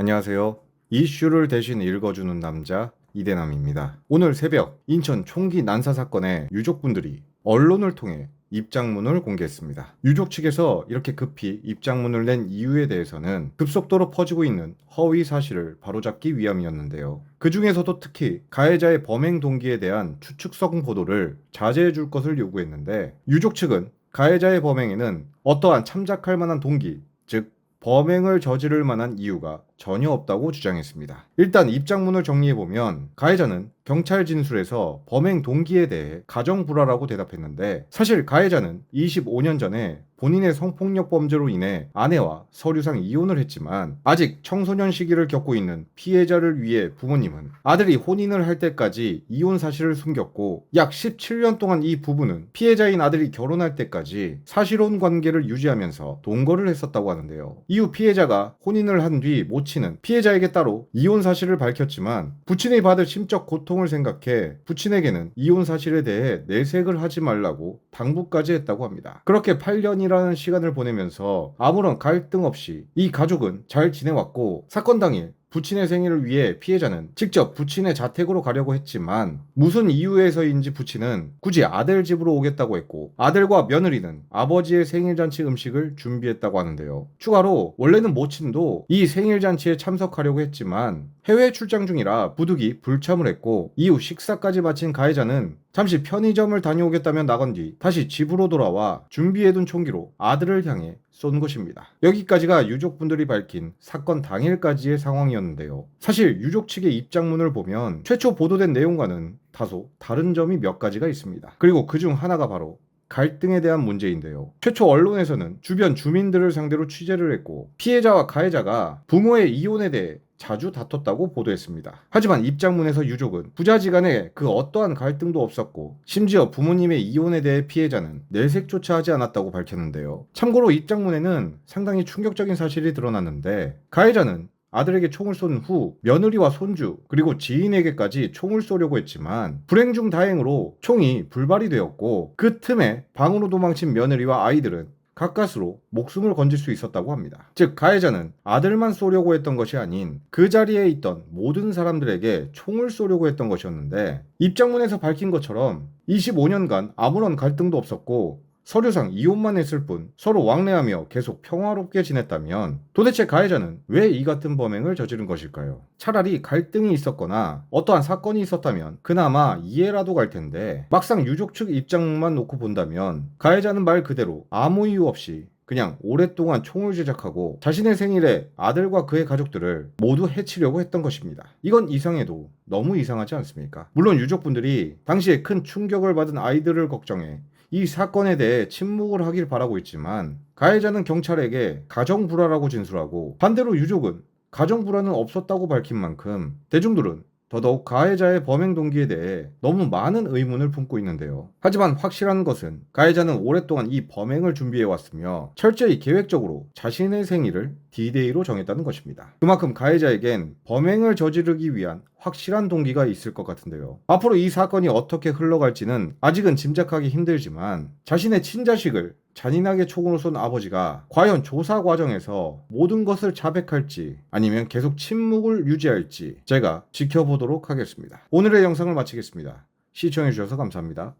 안녕하세요. 이슈를 대신 읽어주는 남자 이대남입니다. 오늘 새벽 인천 총기 난사 사건에 유족분들이 언론을 통해 입장문을 공개했습니다. 유족 측에서 이렇게 급히 입장문을 낸 이유에 대해서는 급속도로 퍼지고 있는 허위 사실을 바로잡기 위함이었는데요. 그 중에서도 특히 가해자의 범행 동기에 대한 추측성 보도를 자제해 줄 것을 요구했는데 유족 측은 가해자의 범행에는 어떠한 참작할 만한 동기, 즉 범행을 저지를 만한 이유가 전혀 없다고 주장했습니다. 일단 입장문을 정리해보면 가해자는 경찰 진술에서 범행 동기에 대해 가정 불화라고 대답했는데 사실 가해자는 25년 전에 본인의 성폭력 범죄로 인해 아내와 서류상 이혼을 했지만 아직 청소년 시기를 겪고 있는 피해자를 위해 부모님은 아들이 혼인을 할 때까지 이혼 사실을 숨겼고 약 17년 동안 이 부부는 피해자인 아들이 결혼할 때까지 사실혼 관계를 유지하면서 동거를 했었다고 하는데요. 이후 피해자가 혼인을 한 뒤 모친은 피해자에게 따로 이혼 사실을 밝혔지만 부친이 받을 심적 고통을 생각해 부친에게는 이혼 사실에 대해 내색을 하지 말라고 당부까지 했다고 합니다. 그렇게 8년이라는 시간을 보내면서 아무런 갈등 없이 이 가족은 잘 지내왔고 사건 당일 부친의 생일을 위해 피해자는 직접 부친의 자택으로 가려고 했지만 무슨 이유에서인지 부친은 굳이 아들 집으로 오겠다고 했고 아들과 며느리는 아버지의 생일잔치 음식을 준비했다고 하는데요. 추가로 원래는 모친도 이 생일잔치에 참석하려고 했지만 해외 출장 중이라 부득이 불참을 했고 이후 식사까지 마친 가해자는 잠시 편의점을 다녀오겠다며 나간 뒤 다시 집으로 돌아와 준비해둔 총기로 아들을 향해 쏜 것입니다. 여기까지가 유족분들이 밝힌 사건 당일까지의 상황이었는데요. 사실 유족 측의 입장문을 보면 최초 보도된 내용과는 다소 다른 점이 몇 가지가 있습니다. 그리고 그 중 하나가 바로 갈등에 대한 문제인데요. 최초 언론에서는 주변 주민들을 상대로 취재를 했고 피해자와 가해자가 부모의 이혼에 대해 자주 다퉜다고 보도했습니다. 하지만 입장문에서 유족은 부자지간에 그 어떠한 갈등도 없었고 심지어 부모님의 이혼에 대해 피해자는 내색조차 하지 않았다고 밝혔는데요. 참고로 입장문에는 상당히 충격적인 사실이 드러났는데 가해자는 아들에게 총을 쏜 후 며느리와 손주 그리고 지인에게까지 총을 쏘려고 했지만 불행 중 다행으로 총이 불발이 되었고 그 틈에 방으로 도망친 며느리와 아이들은 가까스로 목숨을 건질 수 있었다고 합니다. 즉 가해자는 아들만 쏘려고 했던 것이 아닌 그 자리에 있던 모든 사람들에게 총을 쏘려고 했던 것이었는데 입장문에서 밝힌 것처럼 25년간 아무런 갈등도 없었고 서류상 이혼만 했을 뿐 서로 왕래하며 계속 평화롭게 지냈다면 도대체 가해자는 왜 이 같은 범행을 저지른 것일까요? 차라리 갈등이 있었거나 어떠한 사건이 있었다면 그나마 이해라도 갈 텐데 막상 유족 측 입장만 놓고 본다면 가해자는 말 그대로 아무 이유 없이 그냥 오랫동안 총을 제작하고 자신의 생일에 아들과 그의 가족들을 모두 해치려고 했던 것입니다. 이건 이상해도 너무 이상하지 않습니까? 물론 유족분들이 당시에 큰 충격을 받은 아이들을 걱정해 이 사건에 대해 침묵을 하길 바라고 있지만 가해자는 경찰에게 가정 불화라고 진술하고 반대로 유족은 가정 불화는 없었다고 밝힌 만큼 대중들은 더더욱 가해자의 범행 동기에 대해 너무 많은 의문을 품고 있는데요. 하지만 확실한 것은 가해자는 오랫동안 이 범행을 준비해 왔으며 철저히 계획적으로 자신의 생일을 D-Day로 정했다는 것입니다. 그만큼 가해자에겐 범행을 저지르기 위한 확실한 동기가 있을 것 같은데요. 앞으로 이 사건이 어떻게 흘러갈지는 아직은 짐작하기 힘들지만 자신의 친자식을 잔인하게 총으로 쏜 아버지가 과연 조사 과정에서 모든 것을 자백할지 아니면 계속 침묵을 유지할지 제가 지켜보도록 하겠습니다. 오늘의 영상을 마치겠습니다. 시청해주셔서 감사합니다.